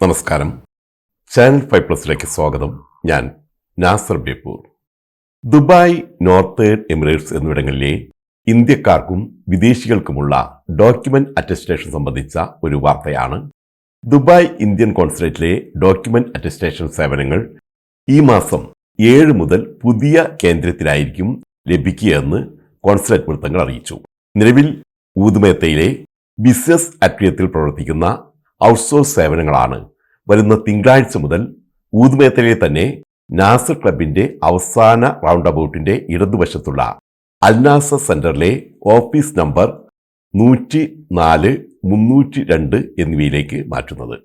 നമസ്കാരം. Channel five പ്ലസിലേക്ക് സ്വാഗതം. ഞാൻ Nasar Beypore. Dubai Northern Emirates എന്നിവിടങ്ങളിലെ ഇന്ത്യക്കാർക്കും വിദേശികൾക്കുമുള്ള ഡോക്യുമെന്റ് അറ്റസ്റ്റേഷൻ സംബന്ധിച്ച ഒരു വാർത്തയാണ്. ദുബായ് ഇന്ത്യൻ കോൺസുലേറ്റിലെ ഡോക്യുമെന്റ് അറ്റസ്റ്റേഷൻ സേവനങ്ങൾ ഈ മാസം ഏഴ് മുതൽ പുതിയ കേന്ദ്രത്തിലായിരിക്കും ലഭിക്കുകയെന്ന് കോൺസുലേറ്റ് വൃത്തങ്ങൾ അറിയിച്ചു. നിലവിൽ ഊതുമേത്തയിലെ ബിസിനസ് അറ്റ്രിയത്തിൽ പ്രവർത്തിക്കുന്ന ഔട്ട്സോഴ്സ് സേവനങ്ങളാണ്. വരുന്ന തിങ്കളാഴ്ച മുതൽ ഊതുമേത്തലയിൽ തന്നെ നാസർ ക്ലബിന്റെ അവസാന റൗണ്ട് അബൌട്ടിന്റെ ഇടതുവശത്തുള്ള അൽനാസ സെന്ററിലെ ഓഫീസ് നമ്പർ നൂറ്റി നാല് മുന്നൂറ്റി രണ്ട് എന്നിവയിലേക്ക് മാറ്റുന്നത്.